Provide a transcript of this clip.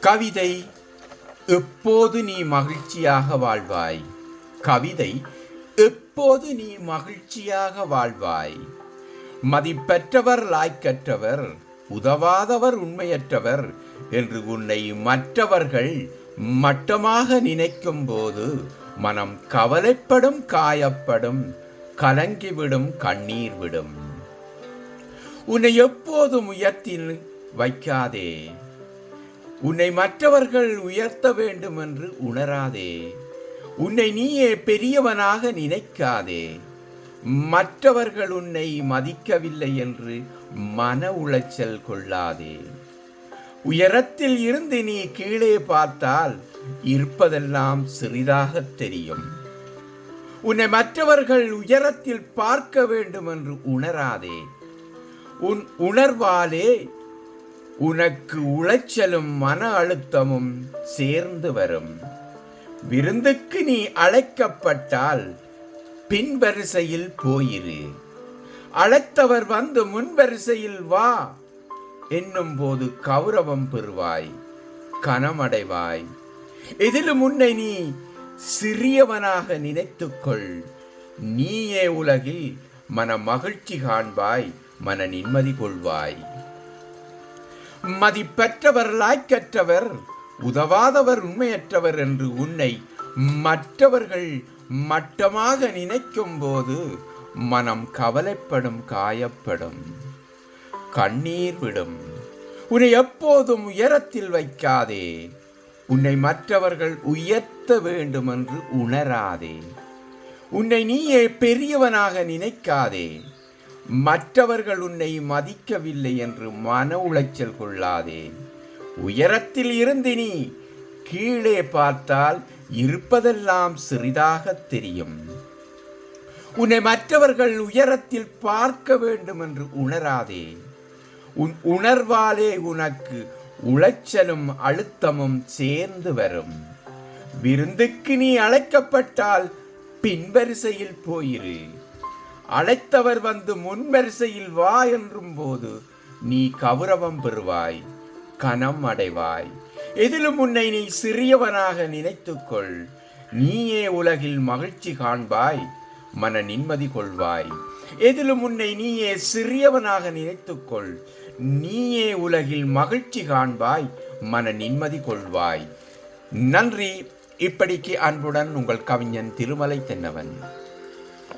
கவிதை எப்போது நீ மகிழ்ச்சியாக வாழ்வாய்? கவிதை எப்போது நீ மகிழ்ச்சியாக வாழ்வாய்? மதிப்பற்றவர் லாய்க்கற்றவர் உதவாதவர் உண்மையற்றவர் என்று உன்னை மற்றவர்கள் மட்டமாக நினைக்கும் போது மனம் கவலைப்படும் காயப்படும் கலங்கிவிடும் கண்ணீர் விடும். உன்னை எப்போதும் உயர்த்தில் வைக்காதே. உன்னை மற்றவர்கள் உயர்த்த வேண்டும் என்று உணராதே. உன்னை நீயே பெரியவனாக நினைக்காதே. மற்றவர்கள் உன்னை மதிக்கவில்லை என்று மன உளைச்சல் கொள்ளாதே. உயரத்தில் இருந்து நீ கீழே பார்த்தால் இருப்பதெல்லாம் சிறிதாக தெரியும். உன்னை மற்றவர்கள் உயரத்தில் பார்க்க வேண்டும் என்று உணராதே. உன் உணர்வாலே உனக்கு உளைச்சலும் மன அழுத்தமும் சேர்ந்து வரும். விருந்துக்கு நீ அழைக்கப்பட்டால் பின்வரிசையில் போயிரு. அழைத்தவர் வந்து முன்வரிசையில் வா என்னும் போது கௌரவம் பெறுவாய் கனமடைவாய். இதிலும் உன்னை நீ சிறியவனாக நினைத்துக்கொள். நீயே உலகில் மன மகிழ்ச்சி காண்பாய் மன நிம்மதி கொள்வாய். மதிப்பற்றவர் லாய்க்கற்றவர் உதவாதவர் உண்மையற்றவர் என்று உன்னை மற்றவர்கள் மட்டமாக நினைக்கும் போது மனம் கவலைப்படும் காயப்படும். கண்ணீர் விடும். உன்னை எப்போதும் உயரத்தில் வைக்காதே. உன்னை மற்றவர்கள் உயர்த்த வேண்டும் என்று உணராதே. உன்னை நீயே பெரியவனாக நினைக்காதே. மற்றவர்கள் உன்னை மதிக்கவில்லை என்று மன உளைச்சல் கொள்ளாதே. உயரத்தில் இருந்து நீ கீழே பார்த்தால் இருப்பதெல்லாம் சிறிதாக தெரியும். உன்னை மற்றவர்கள் உயரத்தில் பார்க்க வேண்டும் என்று உணராதே. உன் உணர்வாலே உனக்கு உளைச்சலும் அழுத்தமும் சேர்ந்து வரும். விருந்துக்கு நீ அழைக்கப்பட்டால் பின்வரிசையில் போயிரு. அழைத்தவர் வந்து முன்வரிசையில் வா என்றும் போது நீ கௌரவம் பெறுவாய் கனம் அடைவாய். எதிலும் உன்னை நீ சிறியவனாக நினைத்துக்கொள். நீயே உலகில் மகிழ்ச்சி காண்பாய் மன நிம்மதி கொள்வாய். எதிலும் உன்னை நீயே சிறியவனாக நினைத்துக்கொள். நீயே உலகில் மகிழ்ச்சி காண்பாய் மன நிம்மதி கொள்வாய். நன்றி. இப்படிக்கு அன்புடன் உங்கள் கவிஞன் திருமலை தென்னவன்.